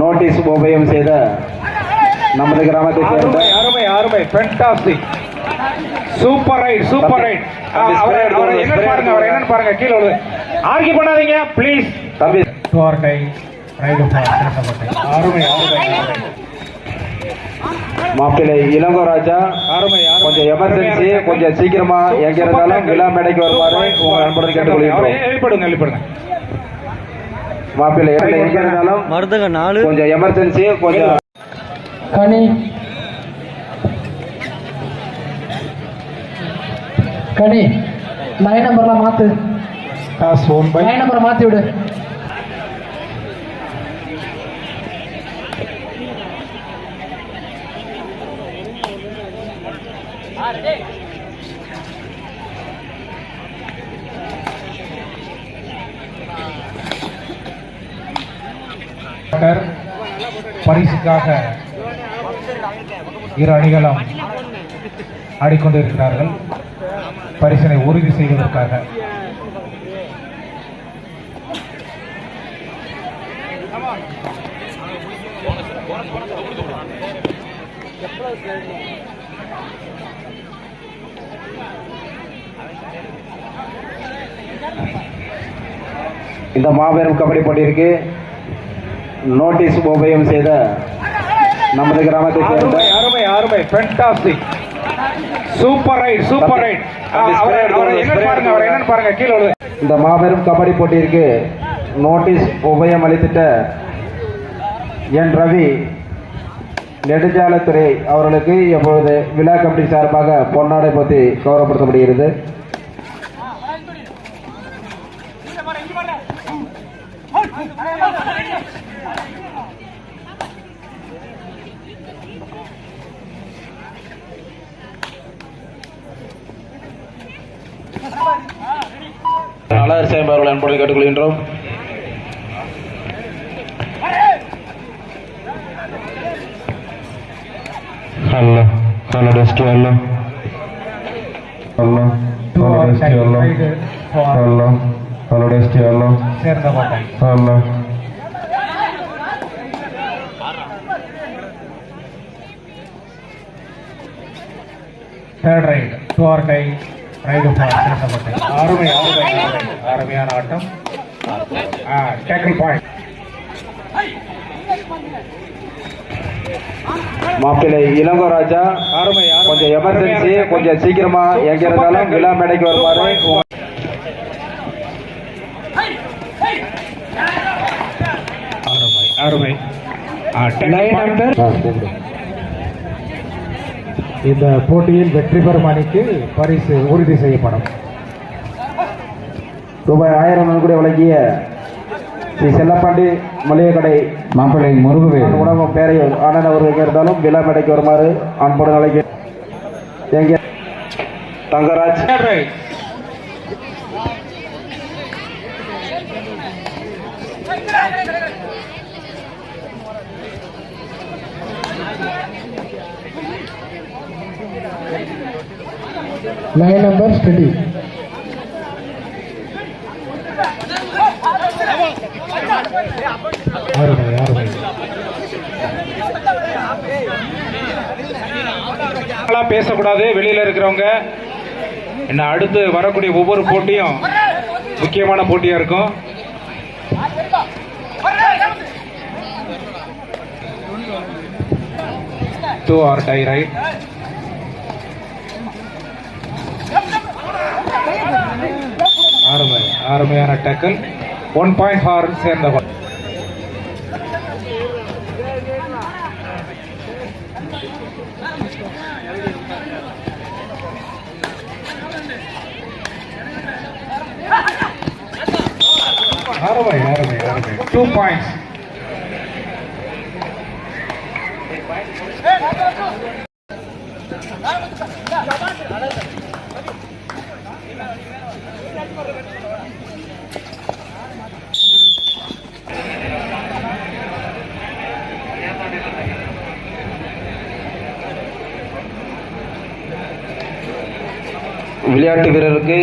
Notice உபயம் செய்த நமது கிராமத்தை சேர்ந்த அருமை அருமை அருமை fantastic super right super right அவர் spray பாருங்க அவர் என்னன்னு பாருங்க கீழே விழுது ஆர்கி பண்ணாதீங்க ப்ளீஸ் தம்பி. துவார்கை அருமை மாப்பிள்ளை இளங்கோராஜா அருமை. கொஞ்சம் எமர்ஜென்சி கொஞ்சம் சீக்கிரமா எங்க இருந்தாலும் விழா மேடைக்கு வருமாறு உங்கள் அன்புடன் கேட்டுக்கொள்கிறோம். அவரை எழுப்பிடுங்க எழுப்பிடுங்க. மாப்பிள்ளை எங்க இருந்தாலும் மருதங்க நாலு. கொஞ்சம் எமர்ஜென்சி கொஞ்சம் கனி. கனி. லைன் நம்பர்லாம் மாத்து. பை லைன் நம்பரை மாத்தி விடு பரிசுக்காக இரு அணிகளும் ஆடிக்கொண்டிருக்கிறார்கள். பரிசனை உறுதி செய்வதற்காக. இந்த மாபெரும் கபடி போட்டியிருக்கு. நோட்டீஸ் உபயம் செய்த நமது கிராமத்தை சேர்ந்த அருமை அருமை fantastic super right super right பாருங்க கீழே இந்த மாபெரும் கபடி போட்டியிற்கு நோட்டீஸ் உபயம் அளித்திட்ட என் ரவி நெடுஞ்சாலைத்துறை அவர்களுக்கு எப்பொழுது விழா கமிட்டி சார்பாக பொன்னாடை போத்தி கௌரவப்படுத்தப்படுகிறது. அவர்கள் அன்புடன் கேட்டுக்கொள்கின்றோம். Hello, hello, Dusty, hello. Hello, hello, Dusty, hello. சேர்ந்த கோட்டை Hello. தேர்ட் ரைடு துவார்கை ரைடு சேர்ந்த கோட்டை அருமை அருமை அருமை அருமையான ஆட்டம் டேக்கிள் பாயிண்ட் மாப்பிள்ளை இளங்கோராஜா அருமை அருமை. கொஞ்சம் எமர்ஜென்சி கொஞ்சம் சீக்கிரமா எங்க இருந்தாலும் விழா மேடைக்கு வருமாறு உங்கள் அருமை அருமை லைன் நம்பர் இந்த போட்டியில் வெற்றி பெறும் அணிக்கு பரிசு உறுதி செய்யப்படும். ரூபாய் ஆயிரம் நன்கொடை வழங்கிய ஸ்ரீ செல்லப்பாண்டி மளிகை கடை மாப்பிள்ளை முருகவேல் உணவு பேரையூர் ஆனந்த் அவர்கள் எங்க இருந்தாலும் விழா மேடைக்கு வருமாறு அன்புடன் அழைக்க எங்க தங்கராஜ். லைன் நம்பர் ஸ்டடி அருமை அருமை பேசக்கூடாது. வெளியில இருக்கிறவங்க. என்ன அடுத்து வரக்கூடிய ஒவ்வொரு போட்டியும் முக்கியமான போட்டியா இருக்கும். டூ ஆர் டை ரைட் அருமையான டேக்கிள் ஒன் பாயிண்ட் ஃபார் சேர்ந்த அருமை அருமை அருமை டூ பாயிண்ட்ஸ் விளையாட்டு வீரருக்கு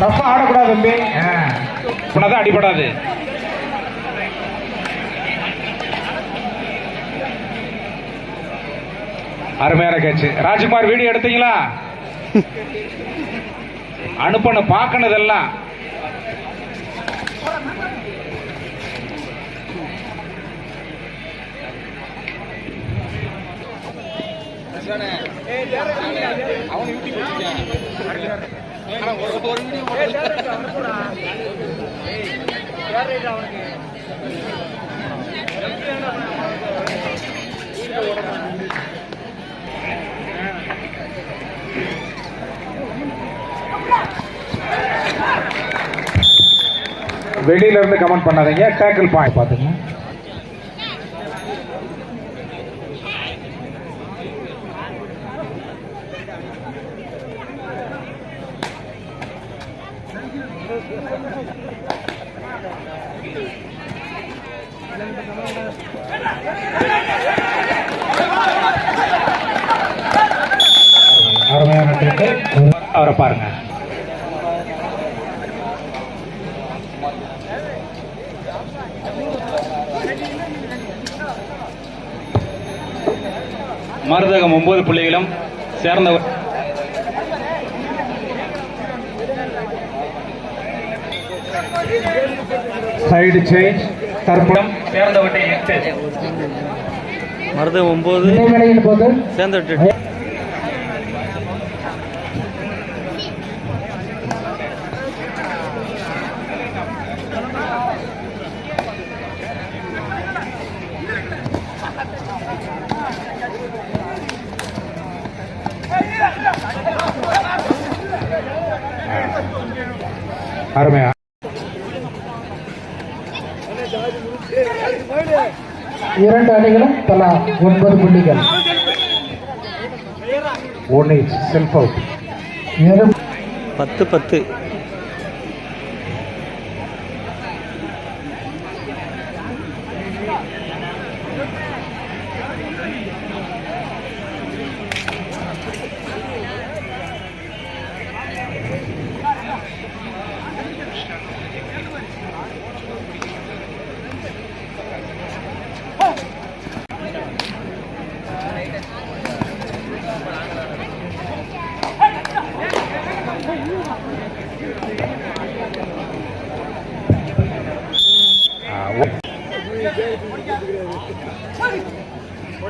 ரஃபா ஆடக்கூடாது தம்பி. உனதான் அடிபடாது. அருமையான கேட்சு. ராஜ்குமார் வீடியோ எடுத்தீங்களா? அனுப்பணும் பார்க்கணுதெல்லாம். வெளியில இருந்து கமெண்ட் பண்ணாதீங்க. டேக்கிள் பாயிண்ட் பாத்துங்க அருமையான அவரை பாருங்க. மருதகம் ஒன்பது புள்ளிகளும் சேர்ந்தவர் சைடு சேஞ்ச் தற்புறம் சேர்ந்தவட்டை எட்டு. மருதம் ஒன்பது போது அருமையா. இரண்டு அணிகளும் தலா ஒன்பது புள்ளிகள். ஒன் இன்ச் செல்ஃப் அவுட் பத்து பத்து.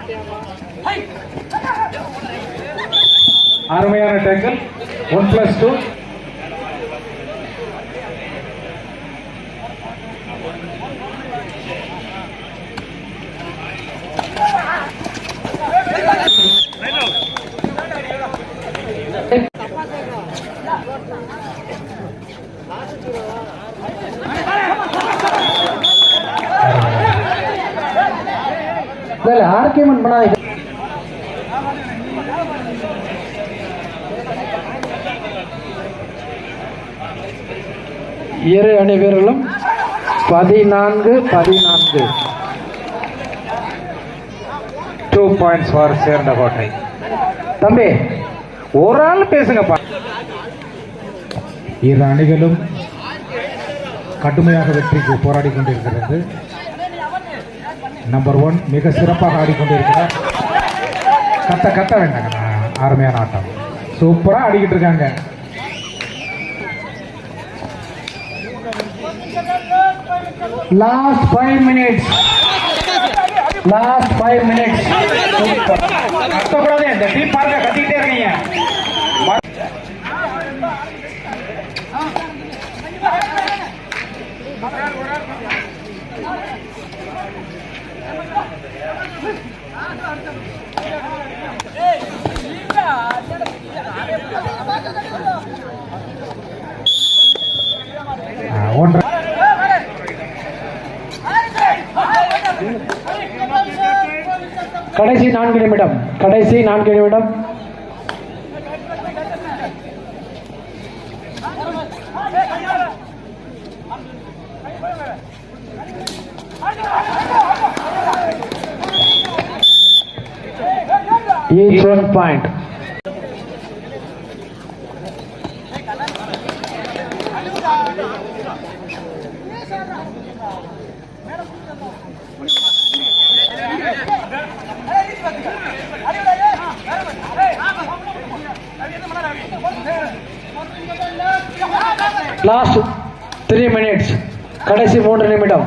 பத்து அருமையான டேக்கிள் ஒன் பிளஸ் டூ இல்ல ஆர்கியூமெண்ட் பண்ணாதீங்க. இரு அணி வீரர்களும் பதினான்கு பதினான்கு. டூ பாயிண்ட்ஸ் ஃபார் சேர்ந்த கோட்டை. தம்பி ஒரு ஆள் பேசுங்கப்பா. இரு அணிகளும் கடுமையாக வெற்றிக்கு போராடி கொண்டிருக்கிறது. நம்பர் ஒன் மிக சிறப்பாக ஆடிக்கொண்டிருக்கிறார். கத்த கத்த வேண்டாங்க அருமையான ஆட்டம். சூப்பராக ஆடிக்கிட்டு இருக்காங்க. Last five minutes last five minutes கத்தக்கூடாது இந்த டீம் பார்க்க கத்திக்கிட்டே இருக்கீங்க. Thank you. கடைசி நான்கு நிமிடம் கடைசி நான்கு நிமிடம் Each one point. Last three minutes கடைசி மூன்று நிமிடம்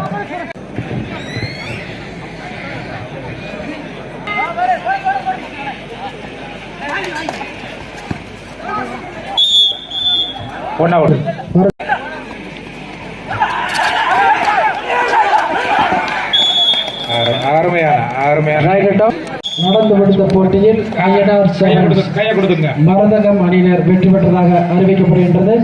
ஒன் அவுட் அருமையான அருமையான நடந்து முடிந்த போட்டியில் மருதகம் அணியினர் வெற்றி பெற்றதாக அறிவிக்கப்படுகின்றது.